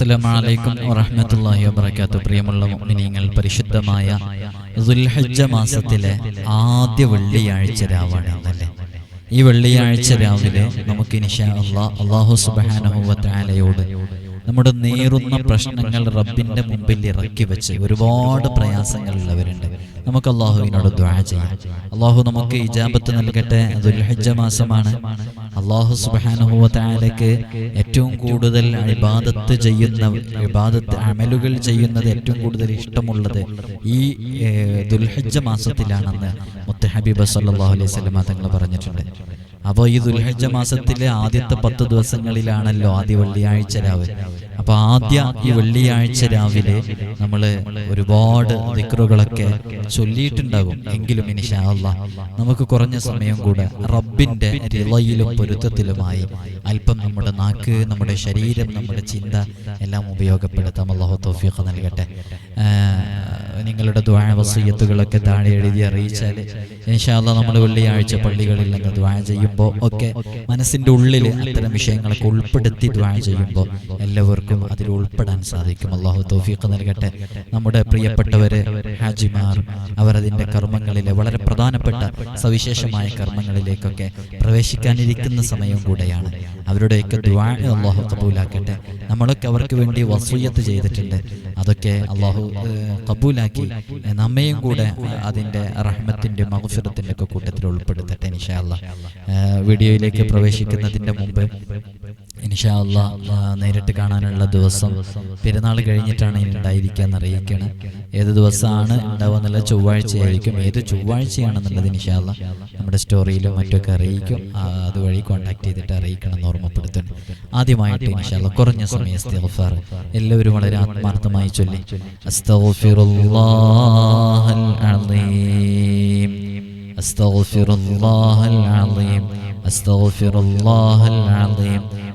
അസ്സലാമലൈക്കും വറഹമത്തല്ലാഹി വബർക്കാത്തു പ്രിയമുള്ള മുഅ്മിനീങ്ങൾ പരിശുദ്ധമായ ദുൽഹജ്ജ മാസത്തിലെ ആദ്യ വെള്ളിയാഴ്ച രാവാണ് അല്ലേ ഈ വെള്ളിയാഴ്ച രാവിലെ നമുക്ക് ഇൻഷാ അള്ളാഹ് അള്ളാഹു സുബ്ഹാനഹു വ നമ്മുടെ നേരുന്ന പ്രശ്നങ്ങൾ റബ്ബിന്റെ മുമ്പിൽ ഇറക്കി വെച്ച് ഒരുപാട് പ്രയാസങ്ങളുള്ളവരുണ്ട് നമുക്ക് അള്ളാഹുവിനോട് ദ്വാ ചെയ്യാം. അള്ളാഹു നമുക്ക് ഇജാബത്ത് നൽകട്ടെ. ദുൽഹജ്ജ മാസമാണ്. അള്ളാഹു സുബാനുഹുവ താലയ്ക്ക് ഏറ്റവും കൂടുതൽ ഇബാദത്ത് ചെയ്യുന്ന ഇബാദത്ത് അമലുകൾ ചെയ്യുന്നത് ഏറ്റവും കൂടുതൽ ഇഷ്ടമുള്ളത് ഈ ദുൽഹജ്ജ മാസത്തിലാണെന്ന് മുത്തഹബീബ് സല്ലാഹു അലൈഹി സ്വലമ തങ്ങൾ പറഞ്ഞിട്ടുണ്ട്. അപ്പോൾ ഈ ദുൽഹജ്ജ മാസത്തിലെ ആദ്യത്തെ പത്ത് ദിവസങ്ങളിലാണല്ലോ ആദ്യ വെള്ളിയാഴ്ച രാവിലെ അപ്പൊ ആദ്യ ഈ വെള്ളിയാഴ്ച രാവിലെ നമ്മൾ ഒരുപാട് ദിക്റുകളൊക്കെ ചൊല്ലിയിട്ടുണ്ടാകും. എങ്കിലും ഇനിഷാല്ല നമുക്ക് കുറഞ്ഞ സമയം കൂടെ റബ്ബിന്റെ റിളയിലും പൊരുത്തത്തിലുമായി അല്പം നമ്മുടെ നാക്ക് നമ്മുടെ ശരീരം നമ്മുടെ ചിന്ത എല്ലാം ഉപയോഗപ്പെടുത്താം. അള്ളാഹു തോഫിയൊക്കെ നൽകട്ടെ. നിങ്ങളുടെ ദ്വാ വസീയത്തുകളൊക്കെ താഴെ എഴുതി അറിയിച്ചാൽ ഇൻഷാല്ല നമ്മൾ വെള്ളിയാഴ്ച പള്ളികളിൽ നിന്ന് ദ്വാ ചെയ്യുമ്പോൾ ഒക്കെ മനസ്സിന്റെ ഉള്ളിൽ അത്തരം വിഷയങ്ങളൊക്കെ ഉൾപ്പെടുത്തി ദ്വാ ചെയ്യുമ്പോൾ എല്ലാവർക്കും അതിൽ ഉൾപ്പെടാൻ സാധിക്കും. അള്ളാഹു തൗഫീഖ് നൽകട്ടെ. നമ്മുടെ പ്രിയപ്പെട്ടവര് ഹാജിമാർ അവർ അതിന്റെ കർമ്മങ്ങളിലെ വളരെ പ്രധാനപ്പെട്ട സവിശേഷമായ കർമ്മങ്ങളിലേക്കൊക്കെ പ്രവേശിക്കാനിരിക്കുന്ന സമയം കൂടെയാണ്. അവരുടെയൊക്കെ ദ്വാ അള്ളാഹു കബൂലാക്കട്ടെ. നമ്മളൊക്കെ അവർക്ക് വേണ്ടി വസൂയത്ത് ചെയ്തിട്ടുണ്ട്. അതൊക്കെ അള്ളാഹു കബൂലാക്കി. നമ്മയും കൂടെ അതിന്റെ റഹ്മത്തിന്റെ മഹഫിറത്തിന്റെ ഒക്കെ കൂട്ടത്തിൽ ഉൾപ്പെടുത്തട്ടെ ഇൻഷാ അള്ളാഹ് വീഡിയോയിലേക്ക് പ്രവേശിക്കുന്നതിന്റെ മുമ്പ് ഇൻഷാ അല്ലാ ഏഹ്, നേരിട്ട് കാണാനുള്ള ദിവസം പെരുന്നാൾ കഴിഞ്ഞിട്ടാണ് ഉണ്ടായിരിക്കുക എന്ന് അറിയിക്കണം ഏത് ദിവസമാണ് ഉണ്ടാവുക ചൊവ്വാഴ്ചയായിരിക്കും. ഏത് ചൊവ്വാഴ്ചയാണെന്നുള്ളത് ഇൻഷാ അല്ലാ നമ്മുടെ സ്റ്റോറിയിലും മറ്റൊക്കെ അറിയിക്കും. അതുവഴി കോൺടാക്ട് ചെയ്തിട്ട് അറിയിക്കണം എന്ന് ഓർമ്മപ്പെടുത്തുന്നു. ആദ്യമായിട്ട് ഇൻഷാല്ല കുറഞ്ഞ സമയം ഇസ്തിഗ്ഫാർ. എല്ലാവരും വളരെ ആത്മാർത്ഥമായി ചൊല്ലി. അസ്തഗ്ഫിറുല്ലാഹൽ അലീം. അസ്തഗ്ഫിറുല്ലാഹൽ അലീം. അസ്തഗ്ഫിറുല്ലാഹൽ അലീം.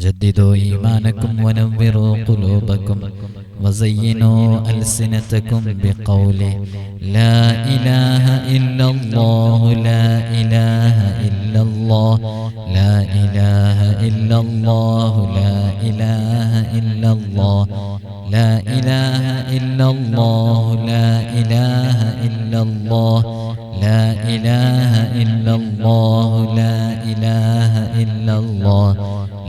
جددوا إيمانكم ونوروا قلوبكم. وزينوا ألسنتكم بقول لا إله إلا الله لا إله إلا الله لا إله إلا الله لا إله إلا الله لا إله إلا الله لا إله إلا الله لا إله إلا الله لا إله إلا الله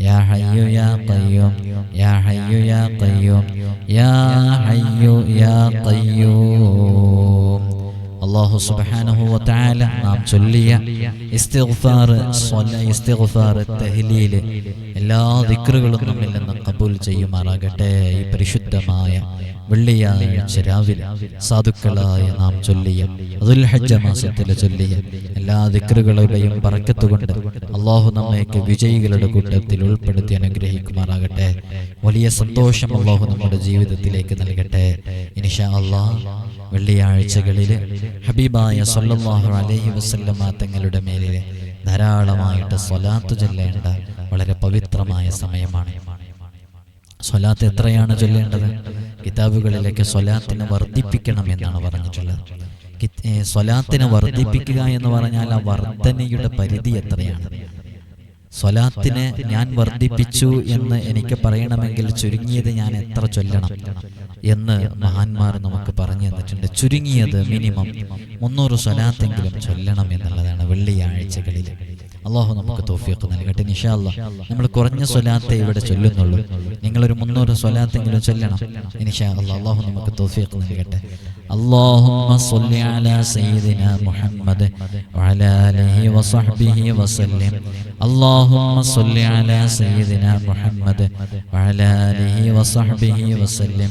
يا حي يا قيوم يا حي يا قيوم يا حي يا قيوم അള്ളാഹു സുബ്ഹാനഹു വതആല നാം ചൊല്ലിയ ഇസ്തിഗ്ഫാർ സ്വല ഇസ്തിഗ്ഫാർ തഹ്ലീൽ എല്ലാ ദിക്റുകളും നമ്മിൽ നിന്ന് കബൂൽ ചെയ്യുമാറാകട്ടെ. ഈ പരിശുദ്ധമായ വെള്ളിയാഴ്ച രാവിലെ സാധുക്കളായ നാം ചൊല്ലിയ അതുൽ ഹജ്ജ മാസത്തിലെ ചൊല്ലിയ എല്ലാ ദിക്റുകളുടെയും പറക്കത്തുകൊണ്ട് അള്ളാഹു നമ്മയൊക്കെ വിജയികളുടെ കൂട്ടത്തിൽ ഉൾപ്പെടുത്തി അനുഗ്രഹിക്കുമാറാകട്ടെ. വലിയ സന്തോഷം അള്ളാഹു നമ്മുടെ ജീവിതത്തിലേക്ക് നൽകട്ടെ. ഇൻഷാ അള്ളാഹ് വെള്ളിയാഴ്ചകളിൽ ഹബീബായ സല്ലല്ലാഹു അലൈഹി വസല്ലമ തങ്ങളുടെ മേലിലെ ധാരാളമായിട്ട് സ്വലാത്തു ചെല്ലേണ്ട വളരെ പവിത്രമായ സമയമാണ്. സ്വലാത്ത് എത്രയാണ് ചൊല്ലേണ്ടത്? കിതാബുകളിലൊക്കെ സ്വലാത്തിനെ വർദ്ധിപ്പിക്കണം എന്നാണ് പറഞ്ഞിട്ടുള്ളത് സ്വലാത്തിനെ വർദ്ധിപ്പിക്കുക എന്ന് പറഞ്ഞാൽ ആ വർധനയുടെ പരിധി എത്രയാണ്? സ്വലാത്തിനെ ഞാൻ വർദ്ധിപ്പിച്ചു എന്ന് എനിക്ക് പറയണമെങ്കിൽ ചുരുങ്ങിയത് ഞാൻ എത്ര ചൊല്ലണം എന്ന് മഹാന്മാർ നമുക്ക് പറഞ്ഞു തന്നിട്ടുണ്ട്. ചുരുങ്ങിയത് മിനിമം മുന്നൂറ് സ്വലാത്തെങ്കിലും ചൊല്ലണം എന്നുള്ളതാണ് വെള്ളിയാഴ്ചകളിൽ. അള്ളാഹു നമുക്ക് തോഫിയൊക്കെ നൽകട്ടെ നിഷാല്ല നമ്മൾ കുറഞ്ഞ സ്വലാത്തെ ഇവിടെ ചൊല്ലുന്നുള്ളൂ നിങ്ങളൊരു മുന്നൂറ് സ്വലാത്തെങ്കിലും ചൊല്ലണം നിഷാ അല്ലാ അള്ളാഹു നമുക്ക് തോഫിയൊക്കെ നൽകട്ടെ اللهم صل على سيدنا محمد وعلى آله وصحبه وسلم اللهم صل على سيدنا محمد وعلى آله وصحبه وسلم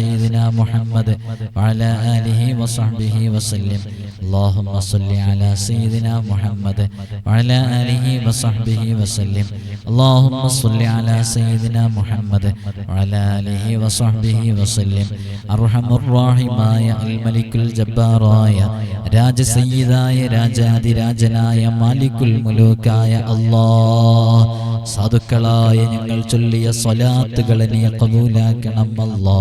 سيدنا محمد وعلى آله وصحبه وسلم اللهم صل على سيدنا محمد وعلى آله وصحبه وسلم اللهم صل على سيدنا محمد وعلى آله وصحبه وسلم أرحم الراحماي الملك الجباراي രാജ സയ്യിദായ രാജാതിരാജനായ മാലിക്കുൽ മുലൂക്കായ അല്ലാഹ് സാധുക്കളായ ഞങ്ങൾ ചൊല്ലിയ സ്വലാത്തുകളെ നീ കബൂലാക്കണം അല്ലാ.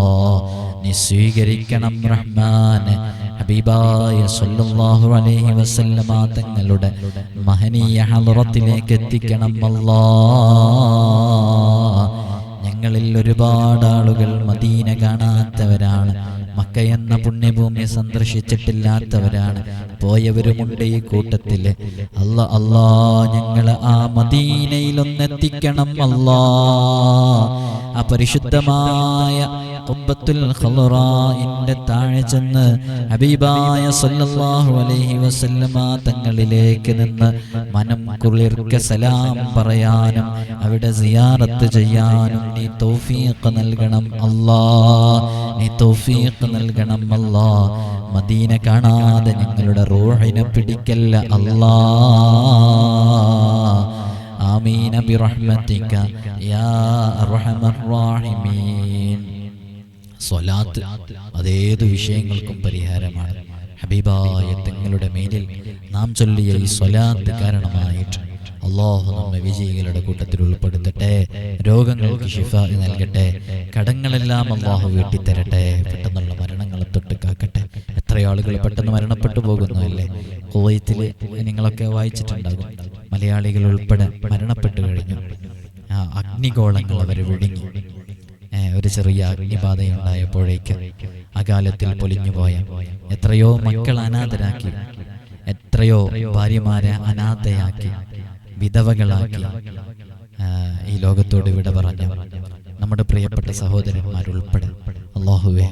നീ സ്വീകരിക്കണം റഹ്മാൻ. ഹബീബായ സല്ലല്ലാഹു അലൈഹി വസല്ലമ തങ്ങളുടെ മഹനീയ ഹലുറത്തിലേക്ക് എത്തിക്കണം അല്ലാ. ഞങ്ങളിൽ ഒരുപാട് ആളുകൾ മദീന കാണാത്തവരാണ്. മക്ക എന്ന പുണ്യഭൂമി സന്ദർശിച്ചിട്ടില്ലാത്തവരാണ്. പോയവരുമുണ്ട് ഈ കൂട്ടത്തിൽ അല്ല അല്ലാ ഞങ്ങൾ ആ മദീനയിലൊന്നെത്തിക്കണം അല്ലാ. ആ പരിശുദ്ധമായ ഖുബ്ബത്തുൽ ഖളറാഇന്റെ താഴെ ചെന്ന് ഹബീബായ സല്ലല്ലാഹു അലൈഹി വസല്ലമ തങ്ങളിലേക്ക് നിന്ന് മനം കുളിർക്ക സലാം പറയാനും അവിടെ സിയാറത്ത് ചെയ്യാനും നീ തൗഫീഖ് നൽകണം അല്ലാ നീ തൗഫീഖ് നൽകണം അല്ലാ. മദീന കാണാതെ ഞങ്ങളുടെ റൂഹിനെ പിടിക്കല്ല അല്ലാ. ആമീന ബിറഹ്മതിക യാ അർഹമർ റാഹിമീൻ. സ്വലാത്ത് അതേത് വിഷയങ്ങൾക്കും പരിഹാരമാണ്. ഹബീബായ തങ്ങളുടെ മേലിൽ നാം ചൊല്ലിയ ഈ സ്വലാത്ത് കാരണമായിട്ട് അള്ളാഹു നമ്മെ വിജയികളുടെ കൂട്ടത്തിൽ ഉൾപ്പെടുത്തട്ടെ. രോഗങ്ങൾക്ക് ഷിഫ നൽകട്ടെ. കടങ്ങളെല്ലാം അള്ളാഹു വീട്ടിത്തരട്ടെ. പെട്ടെന്നുള്ള മരണങ്ങളെ തൊട്ട് കാക്കട്ടെ. എത്ര ആളുകൾ പെട്ടെന്ന് മരണപ്പെട്ടു പോകുന്നു അല്ലേ? നിങ്ങളൊക്കെ വായിച്ചിട്ടുണ്ടാകും. മലയാളികൾ ഉൾപ്പെടെ മരണപ്പെട്ടു കഴിഞ്ഞു. ആ അഗ്നിഗോളങ്ങൾ അവർ വിഴുങ്ങി. ഒരു ചെറിയ അഗ്നിബാധയുണ്ടായപ്പോഴേക്ക് അകാലത്തിൽ പൊലിഞ്ഞുപോയ എത്രയോ മക്കൾ അനാഥരാക്കി എത്രയോ ഭാര്യമാരെ അനാഥയാക്കി വിധവകളാക്കി ഈ ലോകത്തോട് വിട പറഞ്ഞ നമ്മുടെ പ്രിയപ്പെട്ട സഹോദരന്മാരുൾപ്പെടെ അള്ളാഹുവെ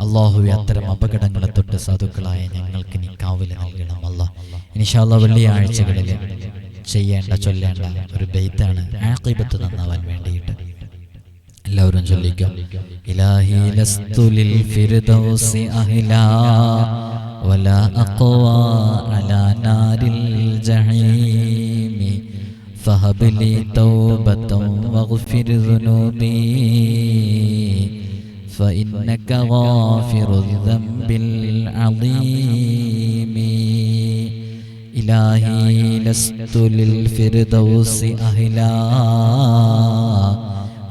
അള്ളാഹുവെ അത്തരം അപകടങ്ങളെ തൊട്ട് സാധുക്കളായ ഞങ്ങൾക്ക് നീ കാവൽ നൽകണം അല്ല ഇനിഷാല്ല വെള്ളിയാഴ്ചകളിൽ ചെയ്യേണ്ട ചൊല്ലേണ്ട ഒരു ബെയ്ത്താണ് ആക്കിബത്ത് നന്നാവാൻ വേണ്ടിയിട്ട് എല്ലാവരും ചൊല്ലിക്കാം ഇലാഹി ലസ്തു ലിൽ ഫിർദൗസി അഹ്ലാ വലാ അഖ്വാ അലാ നാരിൽ ജഹീമി فهب لي توبة واغفر ذنوبي فإنك غافر الذنب العظيم إلهي لست للفردوس أهلا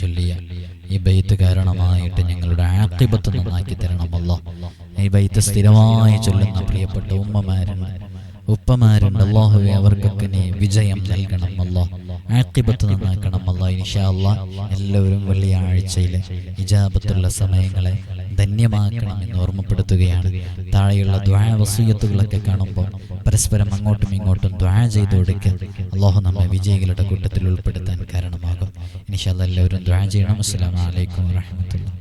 ചൊല്ലിയ ഈ ബൈത്ത് കാരണമായിട്ട് ഞങ്ങളുടെ ആക്കിബത്ത് നന്നാക്കി തരണമല്ലോ. ഈ ബൈത്ത് സ്ഥിരമായി ചൊല്ലുന്ന പ്രിയപ്പെട്ട ഉമ്മമാരുണ്ട് ഉപ്പമാരുണ്ട്. അള്ളാഹുവെ അവർക്കൊക്കെ നീ വിജയം നൽകണം അല്ലോ ആക്കിബത്ത് നന്നാക്കണം അല്ലോ ഇൻഷാ അല്ലാ എല്ലാവരും വെള്ളിയാഴ്ചയിലെ ഇജാബത്തുള്ള സമയങ്ങളെ ധന്യമാക്കണം എന്ന് ഓർമ്മപ്പെടുത്തുകയാണ്. താഴെയുള്ള ദ്വാഴ വസൂയത്തുകളൊക്കെ കാണുമ്പോൾ പരസ്പരം അങ്ങോട്ടും ഇങ്ങോട്ടും ദ്വാഴ ചെയ്തു കൊടുക്കുക അള്ളാഹു നമ്മെ വിജയികളുടെ കൂട്ടത്തിൽ ഉൾപ്പെടുത്താൻ കാരണമാകും. ഇൻഷാല്ല എല്ലാവരും ദ്വാഴ ചെയ്യണം. അസ്സലാമു വലൈക്കും വറഹ്മത്തുള്ളാഹി